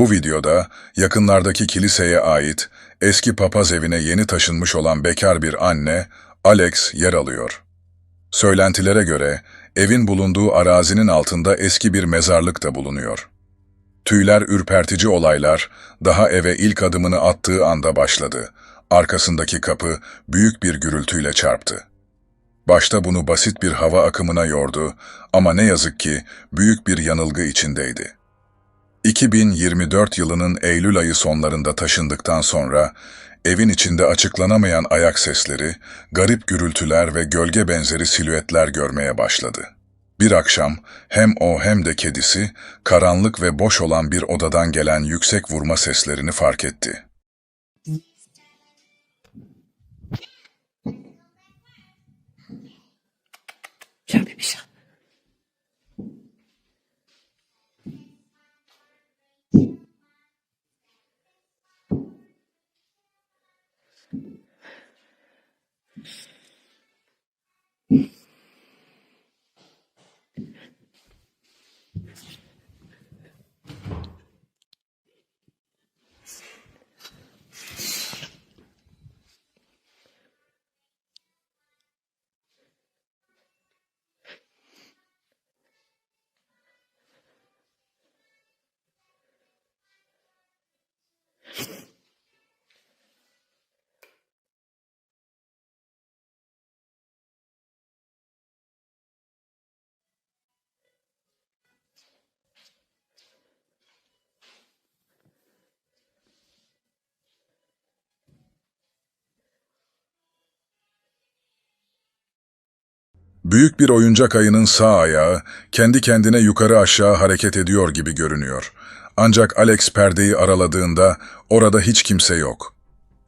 Bu videoda yakınlardaki kiliseye ait eski papaz evine yeni taşınmış olan bekar bir anne, Alex yer alıyor. Söylentilere göre evin bulunduğu arazinin altında eski bir mezarlık da bulunuyor. Tüyler ürpertici olaylar daha eve ilk adımını attığı anda başladı. Arkasındaki kapı büyük bir gürültüyle çarptı. Başta bunu basit bir hava akımına yordu ama ne yazık ki büyük bir yanılgı içindeydi. 2024 yılının Eylül ayı sonlarında taşındıktan sonra evin içinde açıklanamayan ayak sesleri, garip gürültüler ve gölge benzeri silüetler görmeye başladı. Bir akşam hem o hem de kedisi karanlık ve boş olan bir odadan gelen yüksek vurma seslerini fark etti. Viens, bébé chat. Büyük bir oyuncak ayının sağ ayağı kendi kendine yukarı aşağı hareket ediyor gibi görünüyor. Ancak Alex perdeyi araladığında orada hiç kimse yok.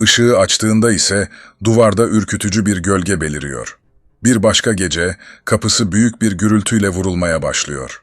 Işığı açtığında ise duvarda ürkütücü bir gölge beliriyor. Bir başka gece kapısı büyük bir gürültüyle vurulmaya başlıyor.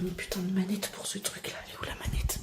Une putain de manette pour ce truc-là. Elle est où la manette?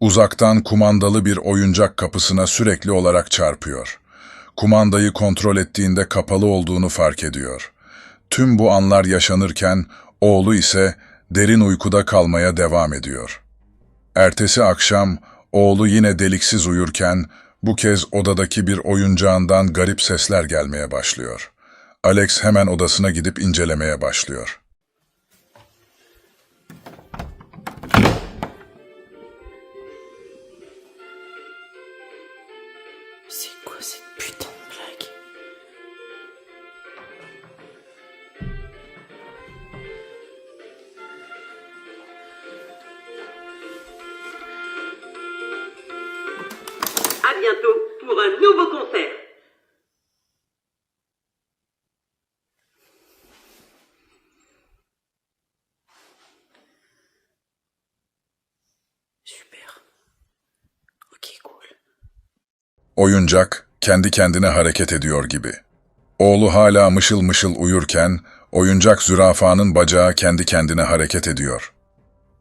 Uzaktan kumandalı bir oyuncak kapısına sürekli olarak çarpıyor. Kumandayı kontrol ettiğinde kapalı olduğunu fark ediyor. Tüm bu anlar yaşanırken oğlu ise derin uykuda kalmaya devam ediyor. Ertesi akşam oğlu yine deliksiz uyurken bu kez odadaki bir oyuncağından garip sesler gelmeye başlıyor. Alex hemen odasına gidip incelemeye başlıyor. Oyuncak kendi kendine hareket ediyor gibi. Oğlu hala mışıl mışıl uyurken oyuncak zürafanın bacağı kendi kendine hareket ediyor.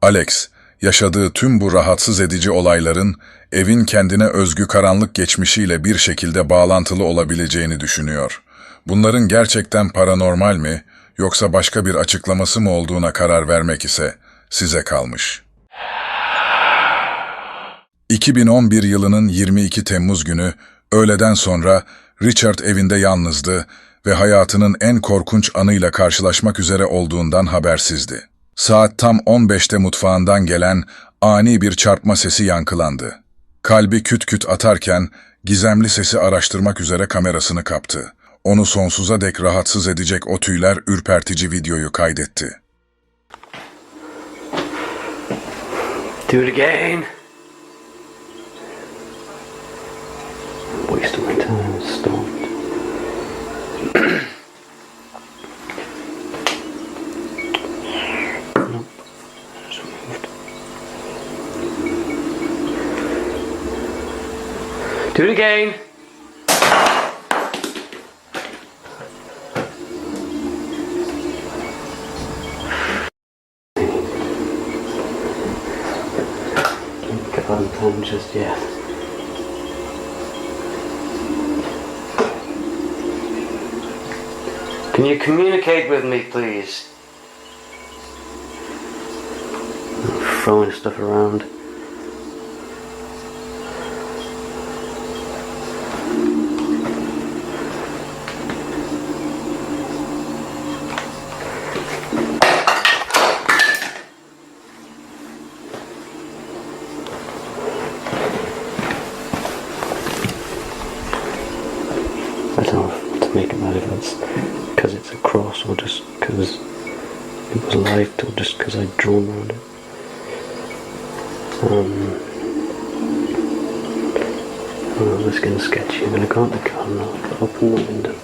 Alex, yaşadığı tüm bu rahatsız edici olayların evin kendine özgü karanlık geçmişiyle bir şekilde bağlantılı olabileceğini düşünüyor. Bunların gerçekten paranormal mi yoksa başka bir açıklaması mı olduğuna karar vermek ise size kalmış. 2011 yılının 22 Temmuz günü öğleden sonra Richard evinde yalnızdı ve hayatının en korkunç anıyla karşılaşmak üzere olduğundan habersizdi. Saat tam 15'te mutfağından gelen ani bir çarpma sesi yankılandı. Kalbi küt küt atarken gizemli sesi araştırmak üzere kamerasını kaptı. Onu sonsuza dek rahatsız edecek o tüyler ürpertici videoyu kaydetti. Do it again. Do it again. Don't get on just yet. Can you communicate with me, please? Throwing stuff around. Oh, it's getting sketchy. I'm going to go out the car now. Open the window.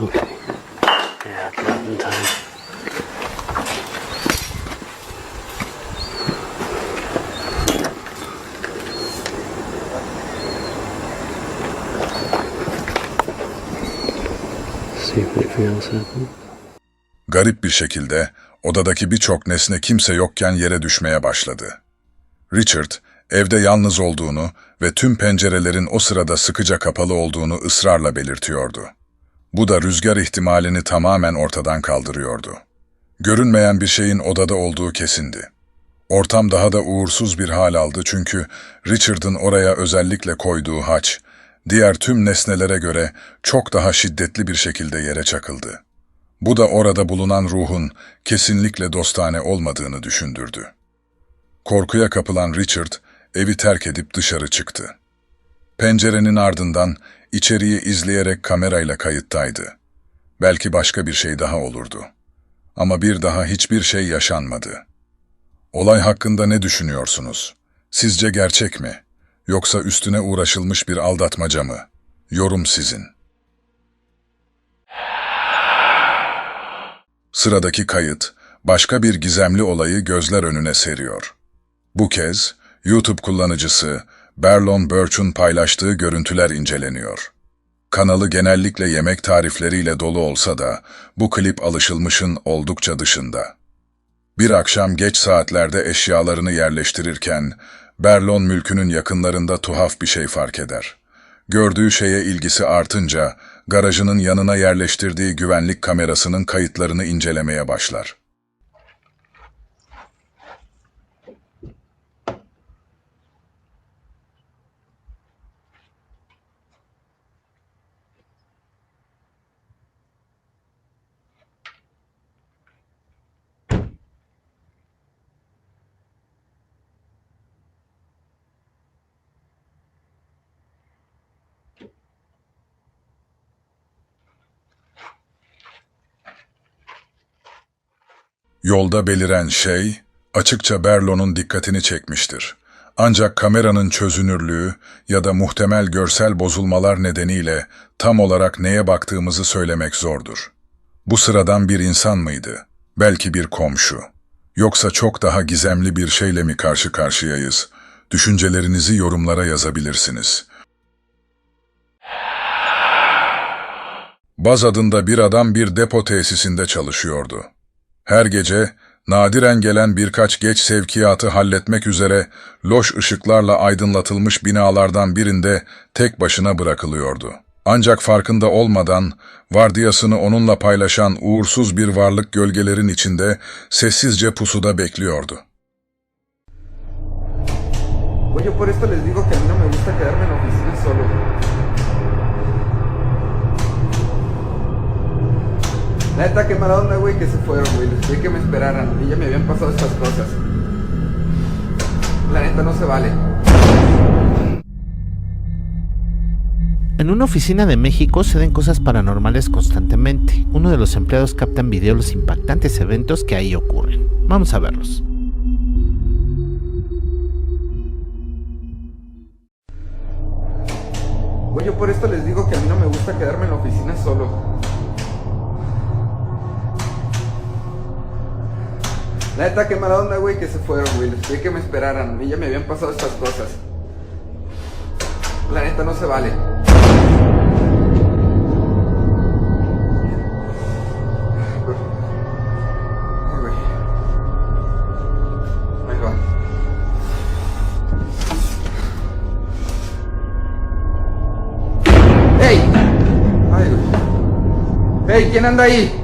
Okay. Yeah, it's not in time. See if anything else happened. Garip bir şekilde odadaki birçok nesne kimse yokken yere düşmeye başladı. Richard, evde yalnız olduğunu ve tüm pencerelerin o sırada sıkıca kapalı olduğunu ısrarla belirtiyordu. Bu da rüzgar ihtimalini tamamen ortadan kaldırıyordu. Görünmeyen bir şeyin odada olduğu kesindi. Ortam daha da uğursuz bir hal aldı çünkü Richard'ın oraya özellikle koyduğu haç, diğer tüm nesnelere göre çok daha şiddetli bir şekilde yere çakıldı. Bu da orada bulunan ruhun kesinlikle dostane olmadığını düşündürdü. Korkuya kapılan Richard evi terk edip dışarı çıktı. Pencerenin ardından içeriği izleyerek kamerayla kayıttaydı. Belki başka bir şey daha olurdu. Ama bir daha hiçbir şey yaşanmadı. Olay hakkında ne düşünüyorsunuz? Sizce gerçek mi? Yoksa üstüne uğraşılmış bir aldatmaca mı? Yorum sizin. Sıradaki kayıt, başka bir gizemli olayı gözler önüne seriyor. Bu kez, YouTube kullanıcısı Berlon Birch'un paylaştığı görüntüler inceleniyor. Kanalı genellikle yemek tarifleriyle dolu olsa da bu klip alışılmışın oldukça dışında. Bir akşam geç saatlerde eşyalarını yerleştirirken Berlon mülkünün yakınlarında tuhaf bir şey fark eder. Gördüğü şeye ilgisi artınca garajının yanına yerleştirdiği güvenlik kamerasının kayıtlarını incelemeye başlar. Yolda beliren şey, açıkça Berlo'nun dikkatini çekmiştir. Ancak kameranın çözünürlüğü ya da muhtemel görsel bozulmalar nedeniyle tam olarak neye baktığımızı söylemek zordur. Bu sıradan bir insan mıydı? Belki bir komşu. Yoksa çok daha gizemli bir şeyle mi karşı karşıyayız? Düşüncelerinizi yorumlara yazabilirsiniz. Baz adında bir adam bir depo tesisinde çalışıyordu. Her gece nadiren gelen birkaç geç sevkiyatı halletmek üzere loş ışıklarla aydınlatılmış binalardan birinde tek başına bırakılıyordu. Ancak farkında olmadan vardiyasını onunla paylaşan uğursuz bir varlık gölgelerin içinde sessizce pusuda bekliyordu. Oye, por esto les digo que a mí no me gusta quedarme en oficina solo. La neta, qué mala onda, güey, que se fueron, güey. Les que me esperaran. Mí ya me habían pasado estas cosas. La neta, no se vale. En una oficina de México se den cosas paranormales constantemente. Uno de los empleados capta en video los impactantes eventos que ahí ocurren. Vamos a verlos. Oye, por esto les digo que a mí no me gusta quedarme en la oficina solo. Neta, qué mala onda, güey, que se fueron, güey. Les que me esperaran. A mí ya me habían pasado estas cosas. La neta, no se vale. ¡Ey! Ay, güey. ¡Ey! ¿Quién anda ahí?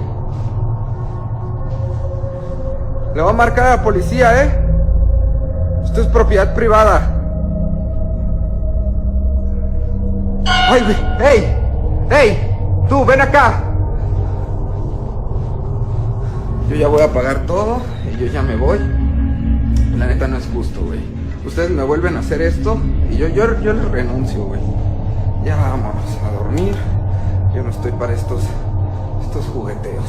Le voy a marcar a la policía, ¿eh? Esto es propiedad privada. ¡Ay, güey! ¡Ey! ¡Ey! ¡Tú, ven acá! Yo ya voy a pagar todo y yo ya me voy. La neta no es justo, güey. Ustedes me vuelven a hacer esto y yo, yo, yo les renuncio, güey. Ya vámonos a dormir. Yo no estoy para estos, estos jugueteos.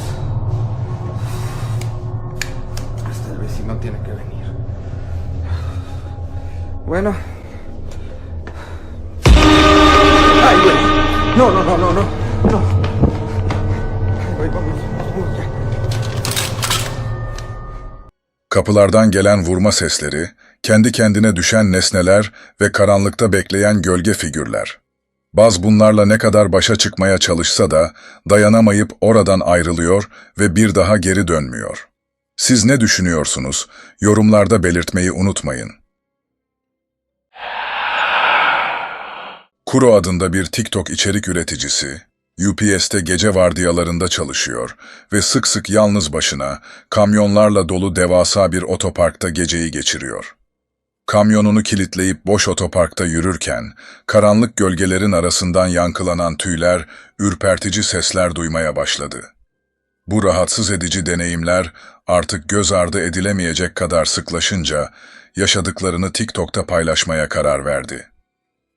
Vecino tiene que venir. Bueno. ¡Ay, güey! No, no, no, no, no. No. Ay, güey, vamos, vamos ya. Kapılardan gelen vurma sesleri, kendi kendine düşen nesneler ve karanlıkta bekleyen gölge figürler. Baz bunlarla ne kadar başa çıkmaya çalışsa da dayanamayıp oradan ayrılıyor ve bir daha geri dönmüyor. Siz ne düşünüyorsunuz? Yorumlarda belirtmeyi unutmayın. Kuro adında bir TikTok içerik üreticisi, UPS'te gece vardiyalarında çalışıyor ve sık sık yalnız başına kamyonlarla dolu devasa bir otoparkta geceyi geçiriyor. Kamyonunu kilitleyip boş otoparkta yürürken, karanlık gölgelerin arasından yankılanan tüyler, ürpertici sesler duymaya başladı. Bu rahatsız edici deneyimler artık göz ardı edilemeyecek kadar sıklaşınca, yaşadıklarını TikTok'ta paylaşmaya karar verdi.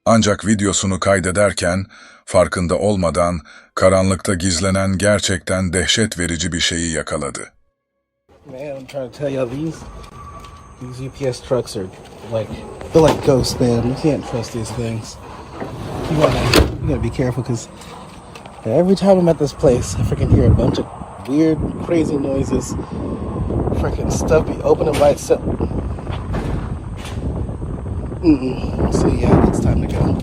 Ancak videosunu kaydederken, farkında olmadan karanlıkta gizlenen gerçekten dehşet verici bir şeyi yakaladı. Man, these UPS trucks are like they're like ghosts, man. You can't trust these things. You gotta you gotta be careful because every time I'm at this place, I freaking hear a bunch of weird, crazy noises. Freaking stuff be opening by itself. Mm-mm. So yeah, it's time to go.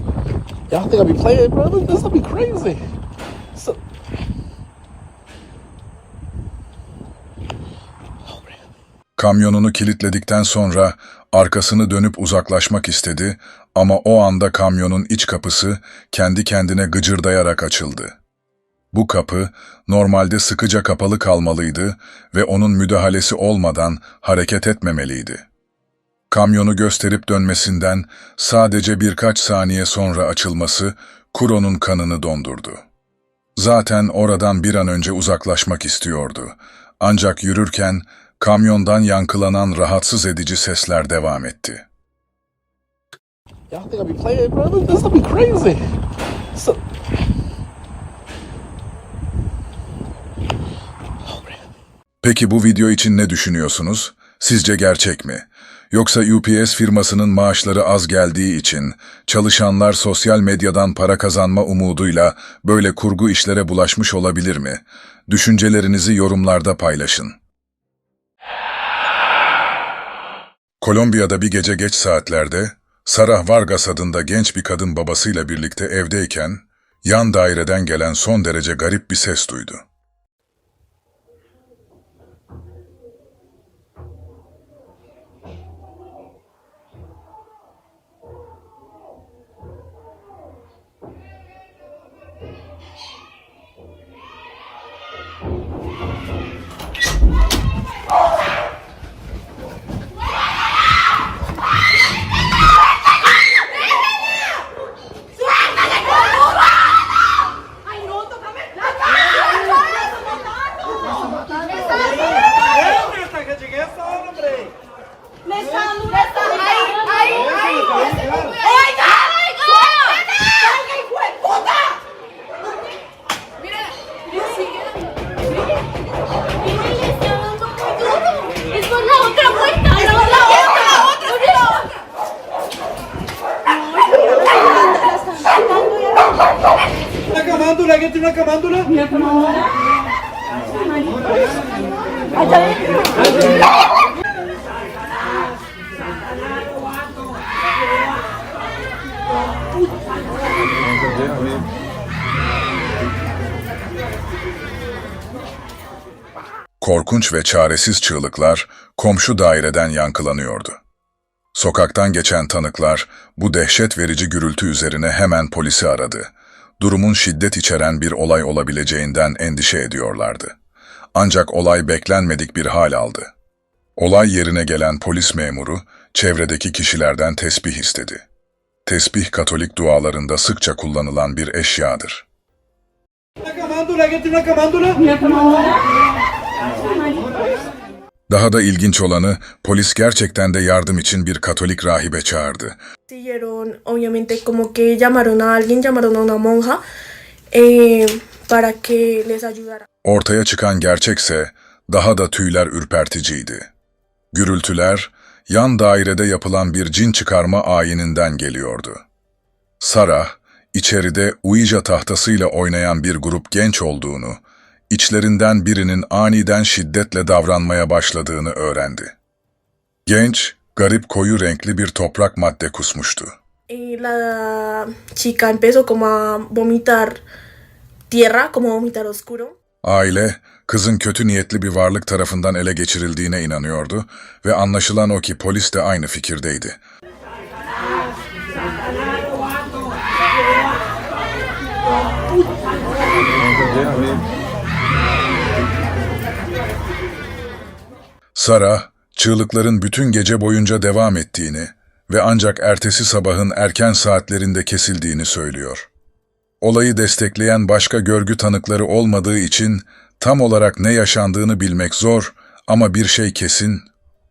Y'all think I'll be playing, bro? This will be crazy. So, Kamyonunu kilitledikten sonra arkasını dönüp uzaklaşmak istedi ama o anda kamyonun iç kapısı kendi kendine gıcırdayarak açıldı. Bu kapı normalde sıkıca kapalı kalmalıydı ve onun müdahalesi olmadan hareket etmemeliydi. Kamyonu gösterip dönmesinden sadece birkaç saniye sonra açılması Kuro'nun kanını dondurdu. Zaten oradan bir an önce uzaklaşmak istiyordu. Ancak yürürken kamyondan yankılanan rahatsız edici sesler devam etti. y'all think I'll be playing, bro? This will be crazy. So, Peki bu video için ne düşünüyorsunuz? Sizce gerçek mi? Yoksa UPS firmasının maaşları az geldiği için çalışanlar sosyal medyadan para kazanma umuduyla böyle kurgu işlere bulaşmış olabilir mi? Düşüncelerinizi yorumlarda paylaşın. Kolombiya'da bir gece geç saatlerde Sarah Vargas adında genç bir kadın babasıyla birlikte evdeyken yan daireden gelen son derece garip bir ses duydu. Korkunç ve çaresiz çığlıklar komşu daireden yankılanıyordu. Sokaktan geçen tanıklar bu dehşet verici gürültü üzerine hemen polisi aradı. Durumun şiddet içeren bir olay olabileceğinden endişe ediyorlardı. Ancak olay beklenmedik bir hal aldı. Olay yerine gelen polis memuru çevredeki kişilerden tesbih istedi. Tesbih Katolik dualarında sıkça kullanılan bir eşyadır. Daha da ilginç olanı polis gerçekten de yardım için bir Katolik rahibe çağırdı. Siguieron, obviamente, como que llamaron a alguien, llamaron a una monja eh, para que les ayudara. Ortaya çıkan gerçekse daha da tüyler ürperticiydi. Gürültüler yan dairede yapılan bir cin çıkarma ayininden geliyordu. Sarah, içeride Ouija tahtasıyla oynayan bir grup genç olduğunu, içlerinden birinin aniden şiddetle davranmaya başladığını öğrendi. Genç, garip koyu renkli bir toprak madde kusmuştu. Y la chica empezó como a vomitar tierra, como vomitar oscuro. Aile, kızın kötü niyetli bir varlık tarafından ele geçirildiğine inanıyordu ve anlaşılan o ki polis de aynı fikirdeydi. Sara, çığlıkların bütün gece boyunca devam ettiğini ve ancak ertesi sabahın erken saatlerinde kesildiğini söylüyor. Olayı destekleyen başka görgü tanıkları olmadığı için tam olarak ne yaşandığını bilmek zor ama bir şey kesin,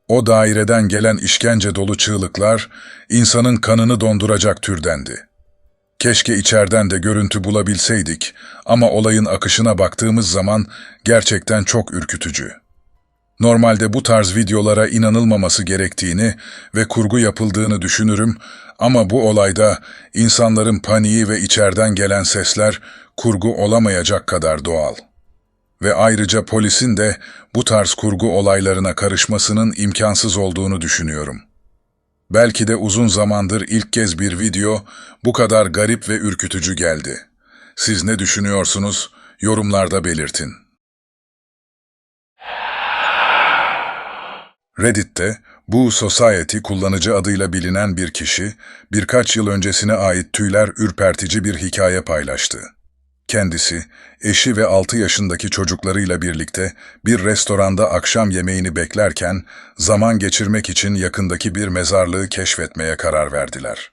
o daireden gelen işkence dolu çığlıklar insanın kanını donduracak türdendi. Keşke içeriden de görüntü bulabilseydik ama olayın akışına baktığımız zaman gerçekten çok ürkütücü. Normalde bu tarz videolara inanılmaması gerektiğini ve kurgu yapıldığını düşünürüm ama bu olayda insanların paniği ve içeriden gelen sesler kurgu olamayacak kadar doğal. Ve ayrıca polisin de bu tarz kurgu olaylarına karışmasının imkansız olduğunu düşünüyorum. Belki de uzun zamandır ilk kez bir video bu kadar garip ve ürkütücü geldi. Siz ne düşünüyorsunuz? Yorumlarda belirtin. Reddit'te bu Society kullanıcı adıyla bilinen bir kişi birkaç yıl öncesine ait tüyler ürpertici bir hikaye paylaştı. Kendisi, eşi ve 6 yaşındaki çocuklarıyla birlikte bir restoranda akşam yemeğini beklerken zaman geçirmek için yakındaki bir mezarlığı keşfetmeye karar verdiler.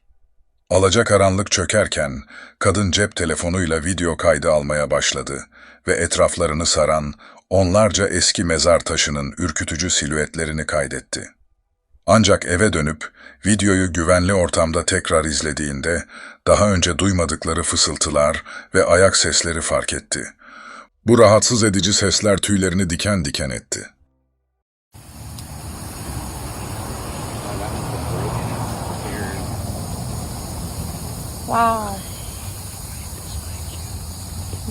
Alacakaranlık çökerken kadın cep telefonuyla video kaydı almaya başladı ve etraflarını saran onlarca eski mezar taşının ürkütücü silüetlerini kaydetti. Ancak eve dönüp videoyu güvenli ortamda tekrar izlediğinde daha önce duymadıkları fısıltılar ve ayak sesleri fark etti. Bu rahatsız edici sesler tüylerini diken diken etti. Wow.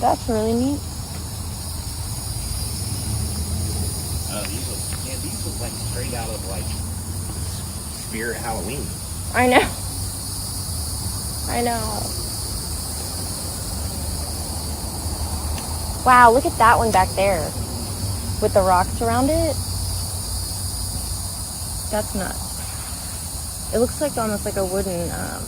That's really neat. these look, yeah, these look like straight out of like Spirit Halloween. I know. I know. Wow, look at that one back there with the rocks around it. That's nuts. It looks like almost like a wooden um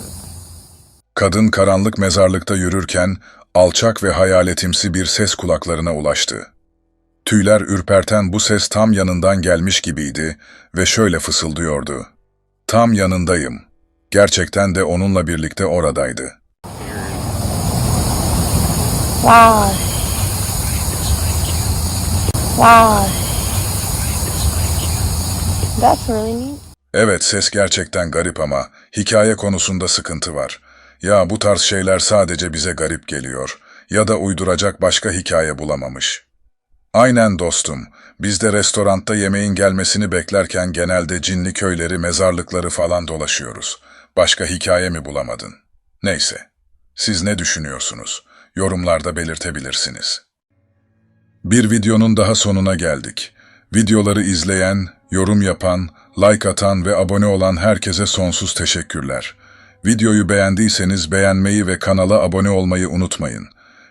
Kadın karanlık mezarlıkta yürürken alçak ve hayaletimsi bir ses kulaklarına ulaştı. Tüyler ürperten bu ses tam yanından gelmiş gibiydi ve şöyle fısıldıyordu. Tam yanındayım. Gerçekten de onunla birlikte oradaydı. Wow. Wow. That's really neat. Evet ses gerçekten garip ama hikaye konusunda sıkıntı var. Ya bu tarz şeyler sadece bize garip geliyor ya da uyduracak başka hikaye bulamamış. Aynen dostum, biz de restoranda yemeğin gelmesini beklerken genelde cinli köyleri, mezarlıkları falan dolaşıyoruz. Başka hikaye mi bulamadın? Neyse, siz ne düşünüyorsunuz? Yorumlarda belirtebilirsiniz. Bir videonun daha sonuna geldik. Videoları izleyen, yorum yapan, like atan ve abone olan herkese sonsuz teşekkürler. Videoyu beğendiyseniz beğenmeyi ve kanala abone olmayı unutmayın.